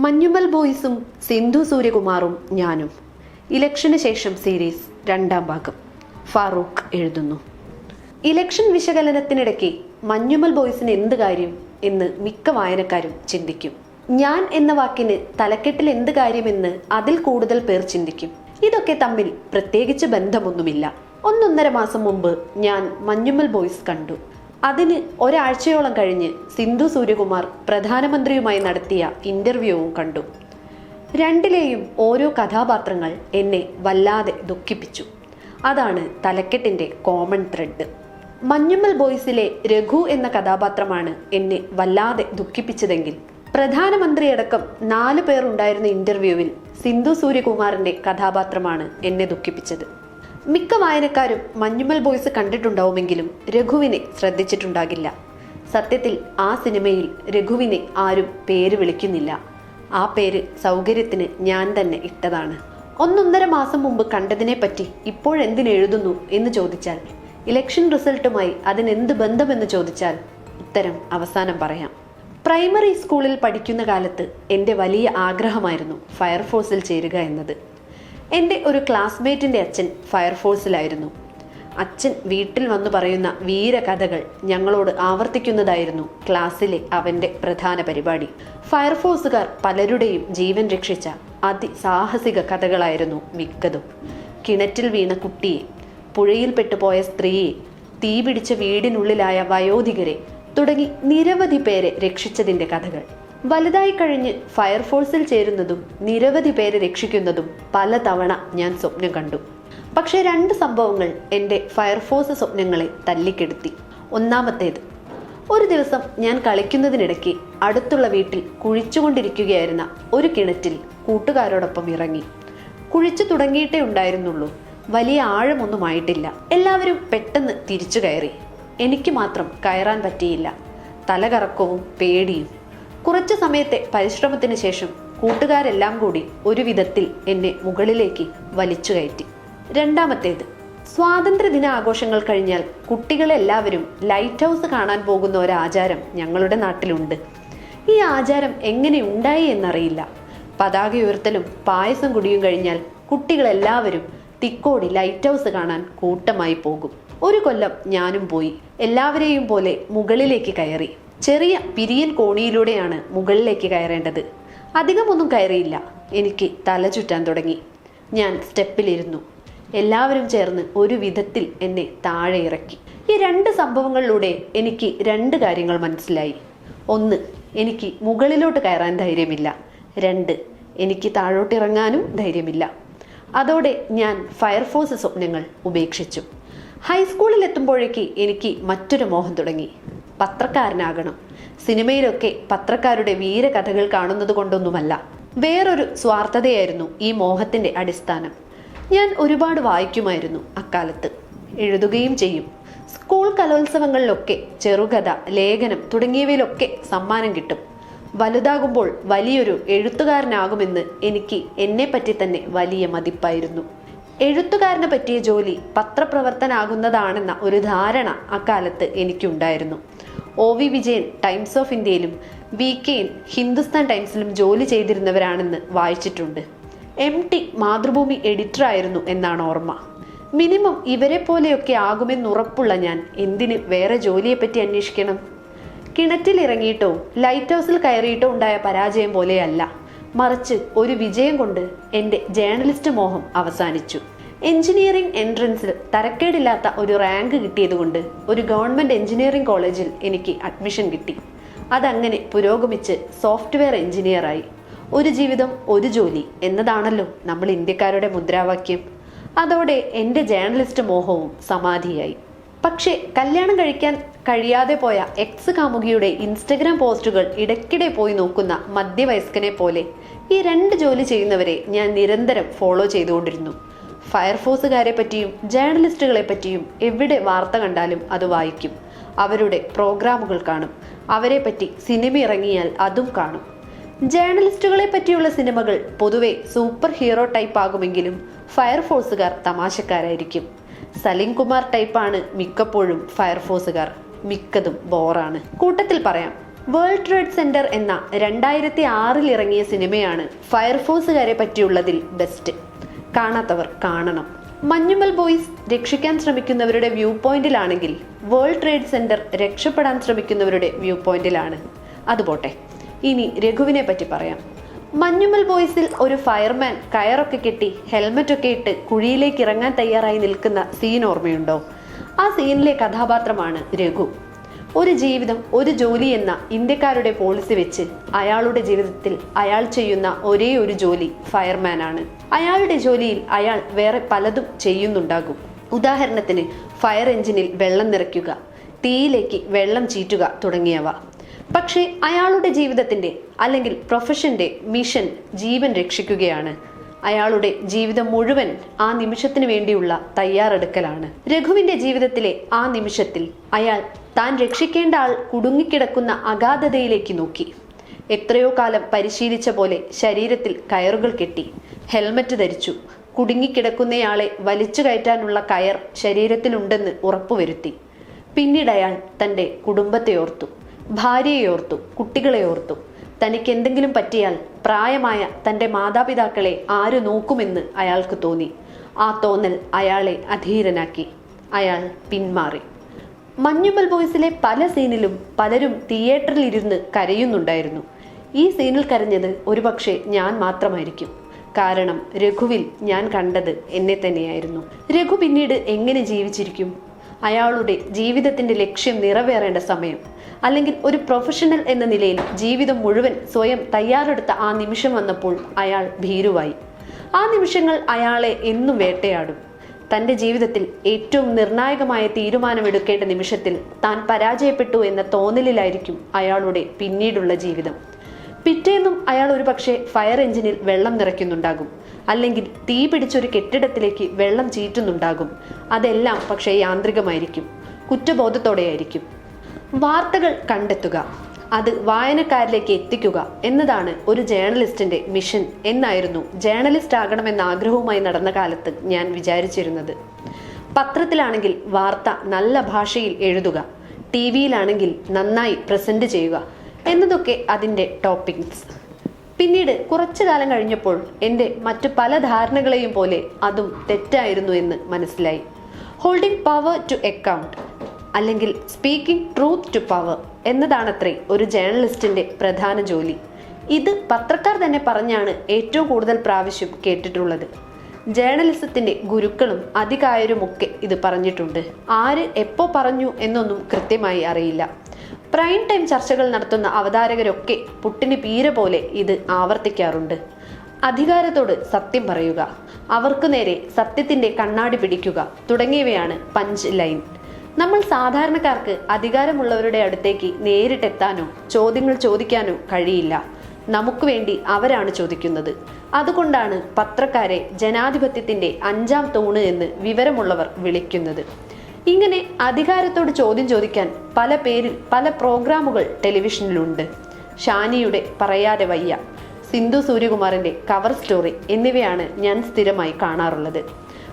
മഞ്ഞുമൽ ബോയ്സും സിന്ധു സൂര്യകുമാറും ഞാനും. ഇലക്ഷന് ശേഷം സീരീസ് രണ്ടാം ഭാഗം. ഫാറൂഖ് എഴുതുന്നു. ഇലക്ഷൻ വിശകലനത്തിനിടയ്ക്ക് മഞ്ഞുമൽ ബോയ്സിന് എന്ത് കാര്യം എന്ന് മിക്ക വായനക്കാരും ചിന്തിക്കും. ഞാൻ എന്ന വാക്കിന് തലക്കെട്ടിൽ എന്ത് കാര്യമെന്ന് അതിൽ കൂടുതൽ പേർ ചിന്തിക്കും. ഇതൊക്കെ തമ്മിൽ പ്രത്യേകിച്ച് ബന്ധമൊന്നുമില്ല. ഒന്നൊന്നര മാസം മുമ്പ് ഞാൻ മഞ്ഞുമൽ ബോയ്സ് കണ്ടു. അതിന് ഒരാഴ്ചയോളം കഴിഞ്ഞ് സിന്ധു സൂര്യകുമാർ പ്രധാനമന്ത്രിയുമായി നടത്തിയ ഇന്റർവ്യൂവും കണ്ടു. രണ്ടിലെയും ഓരോ കഥാപാത്രങ്ങൾ എന്നെ വല്ലാതെ ദുഃഖിപ്പിച്ചു. അതാണ് തലക്കെട്ടിന്റെ കോമൺ ത്രെഡ് മഞ്ഞുമ്മൽ ബോയ്സിലെ രഘു എന്ന കഥാപാത്രമാണ് എന്നെ വല്ലാതെ ദുഃഖിപ്പിച്ചതെങ്കിൽ. പ്രധാനമന്ത്രിയടക്കം നാല് പേർ ഉണ്ടായിരുന്ന ഇന്റർവ്യൂവിൽ സിന്ധു സൂര്യകുമാറിന്റെ കഥാപാത്രമാണ് എന്നെ ദുഃഖിപ്പിച്ചത്. മിക്ക വായനക്കാരും മഞ്ഞുമൽ ബോയ്സ് കണ്ടിട്ടുണ്ടാവുമെങ്കിലും രഘുവിനെ ശ്രദ്ധിച്ചിട്ടുണ്ടാകില്ല. സത്യത്തിൽ ആ സിനിമയിൽ രഘുവിനെ ആരും പേര് വിളിക്കുന്നില്ല. ആ പേര് സൗകര്യത്തിന് ഞാൻ തന്നെ ഇട്ടതാണ്. ഒന്നൊന്നര മാസം മുമ്പ് കണ്ടതിനെ പറ്റി ഇപ്പോഴെന്തിനെഴുതുന്നു എന്ന് ചോദിച്ചാൽ ഇലക്ഷൻ റിസൾട്ടുമായി അതിനെന്ത് ബന്ധമെന്ന് ചോദിച്ചാൽ ഉത്തരം അവസാനം പറയാം. പ്രൈമറി സ്കൂളിൽ പഠിക്കുന്ന കാലത്ത് എന്റെ വലിയ ആഗ്രഹമായിരുന്നു ഫയർഫോഴ്സിൽ ചേരുക എന്നത്. എന്റെ ഒരു ക്ലാസ്മേറ്റിന്റെ അച്ഛൻ ഫയർഫോഴ്സിലായിരുന്നു അച്ഛൻ വീട്ടിൽ വന്ന് പറയുന്ന വീരകഥകൾ ഞങ്ങളോട് ആവർത്തിക്കുന്നതായിരുന്നു ക്ലാസ്സിലെ അവന്റെ പ്രധാന പരിപാടി. ഫയർഫോഴ്സുകാർ പലരുടെയും ജീവൻ രക്ഷിച്ച അതിസാഹസിക കഥകളായിരുന്നു മിക്കതും. കിണറ്റിൽ വീണ കുട്ടിയെ പുഴയിൽപ്പെട്ടു പോയ സ്ത്രീയെ തീപിടിച്ച വീടിനുള്ളിലായ വയോധികരെ തുടങ്ങി നിരവധി പേരെ രക്ഷിച്ചതിന്റെ കഥകൾ. വലുതായി കഴിഞ്ഞ് ഫയർഫോഴ്സിൽ ചേരുന്നതും നിരവധി പേരെ രക്ഷിക്കുന്നതും പലതവണ ഞാൻ സ്വപ്നം കണ്ടു. പക്ഷേ രണ്ട് സംഭവങ്ങൾ എന്റെ ഫയർഫോഴ്സ് സ്വപ്നങ്ങളെ തല്ലിക്കെടുത്തി. ഒന്നാമത്തേത് ഒരു ദിവസം ഞാൻ കളിക്കുന്നതിനിടയ്ക്ക് അടുത്തുള്ള വീട്ടിൽ കുഴിച്ചുകൊണ്ടിരിക്കുകയായിരുന്ന ഒരു കിണറ്റിൽ കൂട്ടുകാരോടൊപ്പം ഇറങ്ങി. കുഴിച്ചു തുടങ്ങിയിട്ടേ ഉണ്ടായിരുന്നുള്ളൂ. വലിയ ആഴമൊന്നും ആയിട്ടില്ല. എല്ലാവരും പെട്ടെന്ന് തിരിച്ചു കയറി. എനിക്ക് മാത്രം കയറാൻ പറ്റിയില്ല. തലകറക്കവും പേടിയും കുറച്ചു സമയത്തെ പരിശ്രമത്തിന് ശേഷം കൂട്ടുകാരെല്ലാം കൂടി ഒരു വിധത്തിൽ എന്നെ മുകളിലേക്ക് വലിച്ചു കയറ്റി. രണ്ടാമത്തേത് സ്വാതന്ത്ര്യദിന ആഘോഷങ്ങൾ കഴിഞ്ഞാൽ കുട്ടികളെല്ലാവരും ലൈറ്റ് ഹൗസ് കാണാൻ പോകുന്ന ഒരു ആചാരം ഞങ്ങളുടെ നാട്ടിലുണ്ട്. ഈ ആചാരം എങ്ങനെ ഉണ്ടായി എന്നറിയില്ല. പതാക ഉയർത്തലും പായസം കുടിയും കഴിഞ്ഞാൽ കുട്ടികളെല്ലാവരും തിക്കോടി ലൈറ്റ് ഹൗസ് കാണാൻ കൂട്ടമായി പോകും. ഒരു കൊല്ലം ഞാനും പോയി എല്ലാവരെയും പോലെ മുകളിലേക്ക് കയറി. ചെറിയ പിരിയൻ കോണിയിലൂടെയാണ് മുകളിലേക്ക് കയറേണ്ടത്. അധികമൊന്നും കയറിയില്ല. എനിക്ക് തല ചുറ്റാൻ തുടങ്ങി. ഞാൻ സ്റ്റെപ്പിലിരുന്നു. എല്ലാവരും ചേർന്ന് ഒരു വിധത്തിൽ എന്നെ താഴെ ഇറക്കി. ഈ രണ്ട് സംഭവങ്ങളിലൂടെ എനിക്ക് രണ്ട് കാര്യങ്ങൾ മനസ്സിലായി. ഒന്ന് എനിക്ക് മുകളിലോട്ട് കയറാൻ ധൈര്യമില്ല. രണ്ട് എനിക്ക് താഴോട്ടിറങ്ങാനും ധൈര്യമില്ല. അതോടെ ഞാൻ ഫയർഫോഴ്സ് സ്വപ്നങ്ങൾ ഉപേക്ഷിച്ചു. ഹൈസ്കൂളിൽ എത്തുമ്പോഴേക്ക് എനിക്ക് മറ്റൊരു മോഹം തുടങ്ങി. പത്രക്കാരനാകണം. സിനിമയിലൊക്കെ പത്രക്കാരുടെ വീരകഥകൾ കാണുന്നത് കൊണ്ടൊന്നുമല്ല വേറൊരു സ്വാർത്ഥതയായിരുന്നു ഈ മോഹത്തിന്റെ അടിസ്ഥാനം. ഞാൻ ഒരുപാട് വായിക്കുമായിരുന്നു അക്കാലത്ത്. എഴുതുകയും ചെയ്യും. സ്കൂൾ കലോത്സവങ്ങളിലൊക്കെ ചെറുകഥ ലേഖനം തുടങ്ങിയവയിലൊക്കെ സമ്മാനം കിട്ടും. വലുതാകുമ്പോൾ വലിയൊരു എഴുത്തുകാരനാകുമെന്ന് എനിക്ക് എന്നെപ്പറ്റി തന്നെ വലിയ മതിപ്പായിരുന്നു. എഴുത്തുകാരനെ പറ്റിയ ജോലി പത്രപ്രവർത്തനാകുന്നതാണെന്ന ഒരു ധാരണ അക്കാലത്ത് എനിക്കുണ്ടായിരുന്നു. O V Vijayan Times of ഇന്ത്യയിലും വി കെൻ ഹിന്ദുസ്ഥാൻ ടൈംസിലും ജോലി ചെയ്തിരുന്നവരാണെന്ന് വായിച്ചിട്ടുണ്ട്. എം ടി മാതൃഭൂമി എഡിറ്ററായിരുന്നു എന്നാണ് ഓർമ്മ. മിനിമം ഇവരെ പോലെയൊക്കെ ആകുമെന്ന് ഉറപ്പുള്ള ഞാൻ എന്തിന് വേറെ ജോലിയെപ്പറ്റി അന്വേഷിക്കണം? കിണറ്റിൽ കിണറ്റിലിറങ്ങിയിട്ടോ ലൈറ്റ് ഹൗസിൽ കയറിയിട്ടോ ഉണ്ടായ പരാജയം പോലെയല്ല. മറിച്ച് ഒരു വിജയം കൊണ്ട് എന്റെ ജേർണലിസ്റ്റ് മോഹം അവസാനിച്ചു. എഞ്ചിനീയറിംഗ് എൻട്രൻസിൽ തരക്കേടില്ലാത്ത ഒരു റാങ്ക് കിട്ടിയതുകൊണ്ട് ഒരു ഗവൺമെന്റ് എഞ്ചിനീയറിംഗ് കോളേജിൽ എനിക്ക് അഡ്മിഷൻ കിട്ടി. അതങ്ങനെ പുരോഗമിച്ച് സോഫ്റ്റ്വെയർ എഞ്ചിനീയറായി. ഒരു ജീവിതം ഒരു ജോലി എന്നതാണല്ലോ നമ്മൾ ഇന്ത്യക്കാരുടെ മുദ്രാവാക്യം. അതോടെ എന്റെ ജേർണലിസ്റ്റ് മോഹവും സമാധിയായി. പക്ഷേ കല്യാണം കഴിക്കാൻ കഴിയാതെ പോയ എക്സ് കാമുകിയുടെ ഇൻസ്റ്റഗ്രാം പോസ്റ്റുകൾ ഇടയ്ക്കിടെ പോയി നോക്കുന്ന മധ്യവയസ്കനെ പോലെ ഈ രണ്ട് ജോലി ചെയ്യുന്നവരെ ഞാൻ നിരന്തരം ഫോളോ ചെയ്തുകൊണ്ടിരുന്നു. ഫയർഫോഴ്സുകാരെ പറ്റിയും ജേർണലിസ്റ്റുകളെ പറ്റിയും എവിടെ വാർത്ത കണ്ടാലും അത് വായിക്കും. അവരുടെ പ്രോഗ്രാമുകൾ കാണും. അവരെ പറ്റി സിനിമ ഇറങ്ങിയാൽ അതും കാണും. ജേർണലിസ്റ്റുകളെ പറ്റിയുള്ള സിനിമകൾ പൊതുവെ സൂപ്പർ ഹീറോ ടൈപ്പ് ആകുമെങ്കിലും ഫയർഫോഴ്സുകാർ തമാശക്കാരായിരിക്കും. സലിം കുമാർ ടൈപ്പാണ് മിക്കപ്പോഴും ഫയർഫോഴ്സുകാർ. മിക്കതും ബോറാണ് കൂട്ടത്തിൽ പറയാം. വേൾഡ് ട്രേഡ് സെന്റർ എന്ന രണ്ടായിരത്തി ആറിൽ ഇറങ്ങിയ സിനിമയാണ് ഫയർഫോഴ്സുകാരെ പറ്റിയുള്ളതിൽ ബെസ്റ്റ് കാണാത്തവർ കാണണം. മഞ്ഞുമൽ ബോയ്സ് രക്ഷിക്കാൻ ശ്രമിക്കുന്നവരുടെ വ്യൂ പോയിന്റിലാണെങ്കിൽ വേൾഡ് ട്രേഡ് സെന്റർ രക്ഷപ്പെടാൻ ശ്രമിക്കുന്നവരുടെ വ്യൂ പോയിന്റിലാണ്. അതുപോട്ടെ ഇനി രഘുവിനെ പറ്റി പറയാം. മഞ്ഞുമൽ ബോയ്സിൽ ഒരു ഫയർമാൻ കയറൊക്കെ കെട്ടി ഹെൽമറ്റൊക്കെ ഇട്ട് കുഴിയിലേക്ക് ഇറങ്ങാൻ തയ്യാറായി നിൽക്കുന്ന സീൻ ഓർമ്മയുണ്ടോ? ആ സീനിലെ കഥാപാത്രമാണ് രഘു. ഒരു ജീവിതം ഒരു ജോലി എന്ന ഇന്ത്യക്കാരുടെ പോളിസി വെച്ച് അയാളുടെ ജീവിതത്തിൽ അയാൾ ചെയ്യുന്ന ഒരേ ഒരു ജോലി ഫയർമാൻ ആണ്. അയാളുടെ ജോലിയിൽ അയാൾ വേറെ പലതും ചെയ്യുന്നുണ്ടാകും. ഉദാഹരണത്തിന് ഫയർ എഞ്ചിനിൽ വെള്ളം നിറയ്ക്കുക തീയിലേക്ക് വെള്ളം ചീറ്റുക തുടങ്ങിയവ. പക്ഷേ അയാളുടെ ജീവിതത്തിന്റെ അല്ലെങ്കിൽ പ്രൊഫഷന്റെ മിഷൻ ജീവൻ രക്ഷിക്കുകയാണ്. അയാളുടെ ജീവിതം മുഴുവൻ ആ നിമിഷത്തിന് വേണ്ടിയുള്ള തയ്യാറെടുക്കലാണ്. രഘുവിന്റെ ജീവിതത്തിലെ ആ നിമിഷത്തിൽ അയാൾ താൻ രക്ഷിക്കേണ്ട ആൾ കുടുങ്ങിക്കിടക്കുന്ന അഗാധതയിലേക്ക് നോക്കി. എത്രയോ കാലം പരിശീലിച്ച പോലെ ശരീരത്തിൽ കയറുകൾ കെട്ടി. ഹെൽമറ്റ് ധരിച്ചു. കുടുങ്ങിക്കിടക്കുന്നയാളെ വലിച്ചു കയറ്റാനുള്ള കയർ ശരീരത്തിലുണ്ടെന്ന് ഉറപ്പുവരുത്തി. പിന്നീട് അയാൾ തന്റെ കുടുംബത്തെ ഓർത്തു. ഭാര്യയെ ഓർത്തു. കുട്ടികളെ ഓർത്തു. തനിക്ക് എന്തെങ്കിലും പറ്റിയാൽ പ്രായമായ തന്റെ മാതാപിതാക്കളെ ആര് നോക്കുമെന്ന് അയാൾക്ക് തോന്നി. ആ തോന്നൽ അയാളെ അധീരനാക്കി. അയാൾ പിന്മാറി. മഞ്ഞുമൽ ബോയ്സിലെ പല സീനിലും പലരും തിയേറ്ററിൽ ഇരുന്ന് കരയുന്നുണ്ടായിരുന്നു. ഈ സീനിൽ കരഞ്ഞത് ഒരുപക്ഷെ ഞാൻ മാത്രമായിരിക്കും. കാരണം രഘുവിൽ ഞാൻ കണ്ടത് എന്നെ തന്നെയായിരുന്നു. രഘു പിന്നീട് എങ്ങനെ ജീവിച്ചിരിക്കും? അയാളുടെ ജീവിതത്തിന്റെ ലക്ഷ്യം നിറവേറേണ്ട സമയം. അല്ലെങ്കിൽ ഒരു പ്രൊഫഷണൽ എന്ന നിലയിൽ ജീവിതം മുഴുവൻ സ്വയം തയ്യാറെടുത്ത ആ നിമിഷം വന്നപ്പോൾ അയാൾ ഭീരുവായി. ആ നിമിഷങ്ങൾ അയാളെ എന്നും വേട്ടയാടും. തന്റെ ജീവിതത്തിൽ ഏറ്റവും നിർണായകമായ തീരുമാനമെടുക്കേണ്ട നിമിഷത്തിൽ താൻ പരാജയപ്പെട്ടു എന്ന തോന്നലിലായിരിക്കും അയാളുടെ പിന്നീടുള്ള ജീവിതം. പിറ്റേന്നും അയാൾ ഒരുപക്ഷെ ഫയർ എഞ്ചിനിൽ വെള്ളം നിറയ്ക്കുന്നുണ്ടാകും. അല്ലെങ്കിൽ തീ പിടിച്ചൊരു കെട്ടിടത്തിലേക്ക് വെള്ളം ചീറ്റുന്നുണ്ടാകും. അതെല്ലാം പക്ഷേ യാന്ത്രികമായിരിക്കും. കുറ്റബോധത്തോടെയായിരിക്കും. വാർത്തകൾ കണ്ടെത്തുക. അത് വായനക്കാരിലേക്ക് എത്തിക്കുക എന്നതാണ് ഒരു ജേർണലിസ്റ്റിന്റെ മിഷൻ എന്നായിരുന്നു ജേർണലിസ്റ്റ് ആകണമെന്ന ആഗ്രഹവുമായി നടന്ന കാലത്ത് ഞാൻ വിചാരിച്ചിരുന്നത്. പത്രത്തിലാണെങ്കിൽ വാർത്ത നല്ല ഭാഷയിൽ എഴുതുക ടി വിയിലാണെങ്കിൽ നന്നായി പ്രസന്റ് ചെയ്യുക എന്നതൊക്കെ അതിന്റെ ടോപ്പിക്സ് പിന്നീട് കുറച്ചു കാലം കഴിഞ്ഞപ്പോൾ എന്റെ മറ്റു പല ധാരണകളെയും പോലെ അതും തെറ്റായിരുന്നു എന്ന് മനസ്സിലായി. ഹോൾഡിംഗ് പവർ ടു അക്കൗണ്ട് അല്ലെങ്കിൽ സ്പീക്കിംഗ് ട്രൂത്ത് ടു പവർ എന്നതാണത്രേ ഒരു ജേർണലിസ്റ്റിന്റെ പ്രധാന ജോലി. ഇത് പത്രക്കാർ തന്നെ പറഞ്ഞാണ് ഏറ്റവും കൂടുതൽ പ്രാവശ്യം കേട്ടിട്ടുള്ളത്. ജേർണലിസത്തിന്റെ ഗുരുക്കളും അധികായരുമൊക്കെ ഇത് പറഞ്ഞിട്ടുണ്ട്. ആര് എപ്പോ പറഞ്ഞു എന്നൊന്നും കൃത്യമായി അറിയില്ല. പ്രൈം ടൈം ചർച്ചകൾ നടത്തുന്ന അവതാരകരൊക്കെ പുട്ടിന് പീര പോലെ ഇത് ആവർത്തിക്കാറുണ്ട്. അധികാരത്തോട് സത്യം പറയുക. അവർക്ക് നേരെ സത്യത്തിന്റെ കണ്ണാടി പിടിക്കുക തുടങ്ങിയവയാണ് പഞ്ച് ലൈൻ. നമ്മൾ സാധാരണക്കാർക്ക് അധികാരമുള്ളവരുടെ അടുത്തേക്ക് നേരിട്ടെത്താനോ ചോദ്യങ്ങൾ ചോദിക്കാനോ കഴിയില്ല. നമുക്ക് വേണ്ടി അവരാണ് ചോദിക്കുന്നത്. അതുകൊണ്ടാണ് പത്രക്കാരെ ജനാധിപത്യത്തിന്റെ അഞ്ചാം തൂണ് എന്ന് വിവരമുള്ളവർ വിളിക്കുന്നത്. ഇങ്ങനെ അധികാരത്തോട് ചോദ്യം ചോദിക്കാൻ പല പേരിൽ പല പ്രോഗ്രാമുകൾ ടെലിവിഷനിലുണ്ട്. ഷാനിയുടെ പറയാതെ വയ്യ സിന്ധു സൂര്യകുമാറിന്റെ കവർ സ്റ്റോറി എന്നിവയാണ് ഞാൻ സ്ഥിരമായി കാണാറുള്ളത്.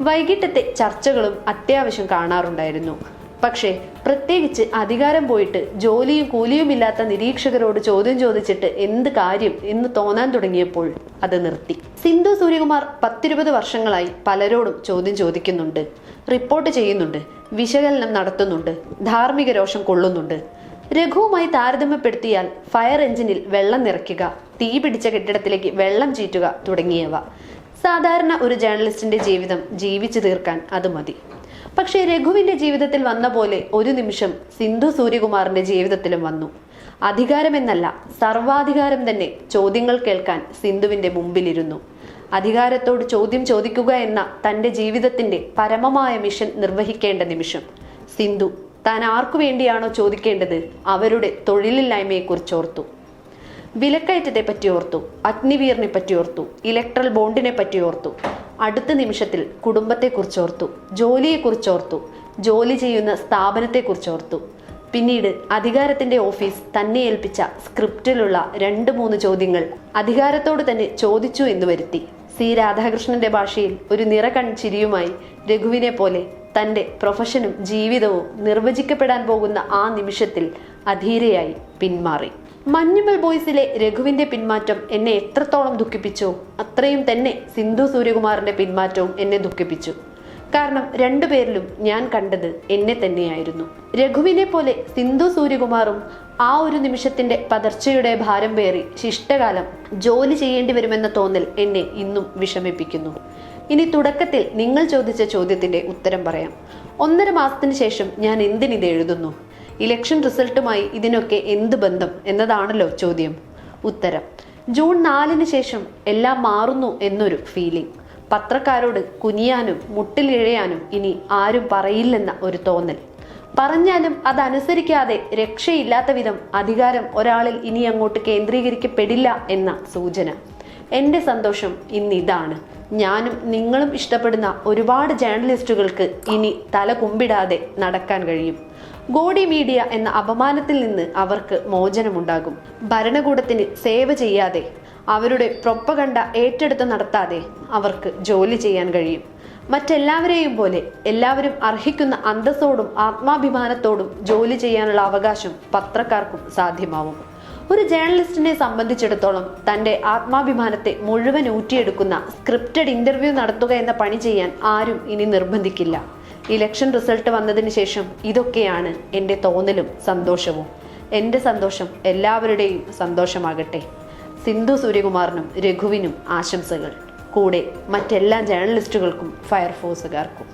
വൈകിട്ടത്തെ ചർച്ചകളും അത്യാവശ്യം കാണാറുണ്ടായിരുന്നു. പക്ഷേ പ്രത്യേകിച്ച് അധികാരം പോയിട്ട് ജോലിയും കൂലിയുമില്ലാത്ത നിരീക്ഷകരോട് ചോദ്യം ചോദിച്ചിട്ട് എന്ത് കാര്യം എന്ന് തോന്നാൻ തുടങ്ങിയപ്പോൾ അത് നിർത്തി. സിന്ധു സൂര്യകുമാർ പത്തിരുപത് വർഷങ്ങളായി പലരോടും ചോദ്യം ചോദിക്കുന്നുണ്ട്. റിപ്പോർട്ട് ചെയ്യുന്നുണ്ട് വിശകലനം നടത്തുന്നുണ്ട് ധാർമ്മിക രോഷം കൊള്ളുന്നുണ്ട്. രഘുവുമായി താരതമ്യപ്പെടുത്തിയാൽ ഫയർ എഞ്ചിനിൽ വെള്ളം നിറയ്ക്കുക തീ പിടിച്ച കെട്ടിടത്തിലേക്ക് വെള്ളം ചീറ്റുക തുടങ്ങിയവ. സാധാരണ ഒരു ജേർണലിസ്റ്റിന്റെ ജീവിതം ജീവിച്ചു തീർക്കാൻ അത് മതി. പക്ഷേ രഘുവിന്റെ ജീവിതത്തിൽ വന്ന പോലെ ഒരു നിമിഷം സിന്ധു സൂര്യകുമാറിന്റെ ജീവിതത്തിലും വന്നു. അധികാരമെന്നല്ല സർവാധികാരം തന്നെ ചോദ്യങ്ങൾ കേൾക്കാൻ സിന്ധുവിന്റെ മുമ്പിലിരുന്നു. അധികാരത്തോട് ചോദ്യം ചോദിക്കുക എന്ന തന്റെ ജീവിതത്തിന്റെ പരമമായ മിഷൻ നിർവഹിക്കേണ്ട നിമിഷം. സിന്ധു താൻ ആർക്കു വേണ്ടിയാണോ ചോദിക്കേണ്ടത്? അവരുടെ തൊഴിലില്ലായ്മയെക്കുറിച്ച് ഓർത്തു. വിലക്കയറ്റത്തെ പറ്റി ഓർത്തു അഗ്നിവീറിനെ പറ്റി ഓർത്തു ഇലക്ട്രൽ ബോണ്ടിനെ പറ്റി ഓർത്തു. അടുത്ത നിമിഷത്തിൽ കുടുംബത്തെക്കുറിച്ച് ഓർത്തു ജോലിയെക്കുറിച്ച് ഓർത്തു ജോലി ചെയ്യുന്ന സ്ഥാപനത്തെക്കുറിച്ച് ഓർത്തു. പിന്നീട് അധികാരത്തിന്റെ ഓഫീസ് തന്നെ ഏൽപ്പിച്ച സ്ക്രിപ്റ്റിലുള്ള രണ്ട് മൂന്ന് ചോദ്യങ്ങൾ അധികാരത്തോട് തന്നെ ചോദിച്ചു എന്ന് വരുത്തി. സി രാധാകൃഷ്ണന്റെ ഭാഷയിൽ ഒരു നിറകൺ ചിരിയുമായി രഘുവിനെ പോലെ തന്റെ പ്രൊഫഷനും ജീവിതവും നിർവചിക്കപ്പെടാൻ പോകുന്ന ആ നിമിഷത്തിൽ അധീരയായി പിന്മാറി. മഞ്ഞുമൽ ബോയ്സിലെ രഘുവിന്റെ പിന്മാറ്റം എന്നെ എത്രത്തോളം ദുഃഖിപ്പിച്ചോ അത്രയും തന്നെ സിന്ധു സൂര്യകുമാറിന്റെ പിന്മാറ്റവും എന്നെ ദുഃഖിപ്പിച്ചു. കാരണം രണ്ടുപേരിലും ഞാൻ കണ്ടത് എന്നെ തന്നെയായിരുന്നു. രഘുവിനെ പോലെ സിന്ധു സൂര്യകുമാറും ആ ഒരു നിമിഷത്തിന്റെ പതർച്ചയുടെ ഭാരം പേറി ശിഷ്ടകാലം ജോലി ചെയ്യേണ്ടി വരുമെന്ന തോന്നൽ എന്നെ ഇന്നും വിഷമിപ്പിക്കുന്നു. ഇനി തുടക്കത്തിൽ നിങ്ങൾ ചോദിച്ച ചോദ്യത്തിന്റെ ഉത്തരം പറയാം. ഒന്നര മാസത്തിന് ശേഷം ഞാൻ എന്തിനിത് എഴുതുന്നു? ഇലക്ഷൻ റിസൾട്ടുമായി ഇതിനൊക്കെ എന്ത് ബന്ധം എന്നതാണല്ലോ ചോദ്യം. ഉത്തരം. ജൂൺ നാലിന് ശേഷം എല്ലാം മാറുന്നു എന്നൊരു ഫീലിംഗ്. പത്രക്കാരോട് കുനിയാനും മുട്ടിലിഴയാനും ഇനി ആരും പറയില്ലെന്ന ഒരു തോന്നൽ. പറഞ്ഞാലും അതനുസരിക്കാതെ രക്ഷയില്ലാത്ത വിധം അധികാരം ഒരാളിൽ ഇനി അങ്ങോട്ട് കേന്ദ്രീകരിക്കപ്പെടില്ല എന്ന സൂചന. എന്റെ സന്തോഷം ഇന്നിതാണ്. ഞാനും നിങ്ങളും ഇഷ്ടപ്പെടുന്ന ഒരുപാട് ജേർണലിസ്റ്റുകൾക്ക് ഇനി തല കുമ്പിടാതെ നടക്കാൻ കഴിയും. ഗോഡി മീഡിയ എന്ന അപമാനത്തിൽ നിന്ന് അവർക്ക് മോചനമുണ്ടാകും. ഭരണകൂടത്തിന് സേവ ചെയ്യാതെ അവരുടെ പ്രൊപ്പകണ്ട ഏറ്റെടുത്ത് നടത്താതെ അവർക്ക് ജോലി ചെയ്യാൻ കഴിയും. മറ്റെല്ലാവരെയും പോലെ എല്ലാവരും അർഹിക്കുന്ന അന്തസ്സോടും ആത്മാഭിമാനത്തോടും ജോലി ചെയ്യാനുള്ള അവകാശം പത്രക്കാർക്കും സാധ്യമാവും. ഒരു ജേർണലിസ്റ്റിനെ സംബന്ധിച്ചിടത്തോളം തന്റെ ആത്മാഭിമാനത്തെ മുഴുവൻ ഊറ്റിയെടുക്കുന്ന സ്ക്രിപ്റ്റഡ് ഇന്റർവ്യൂ നടത്തുക എന്ന പണി ചെയ്യാൻ ആരും ഇനി നിർബന്ധിക്കില്ല. ഇലക്ഷൻ റിസൾട്ട് വന്നതിന് ശേഷം ഇതൊക്കെയാണ് എന്റെ തോന്നലും സന്തോഷവും. എന്റെ സന്തോഷം എല്ലാവരുടെയും സന്തോഷമാകട്ടെ. സിന്ധു സൂര്യകുമാറിനും രഘുവിനും ആശംസകൾ. കൂടെ മറ്റെല്ലാ ജേർണലിസ്റ്റുകൾക്കും ഫയർഫോഴ്സുകാർക്കും.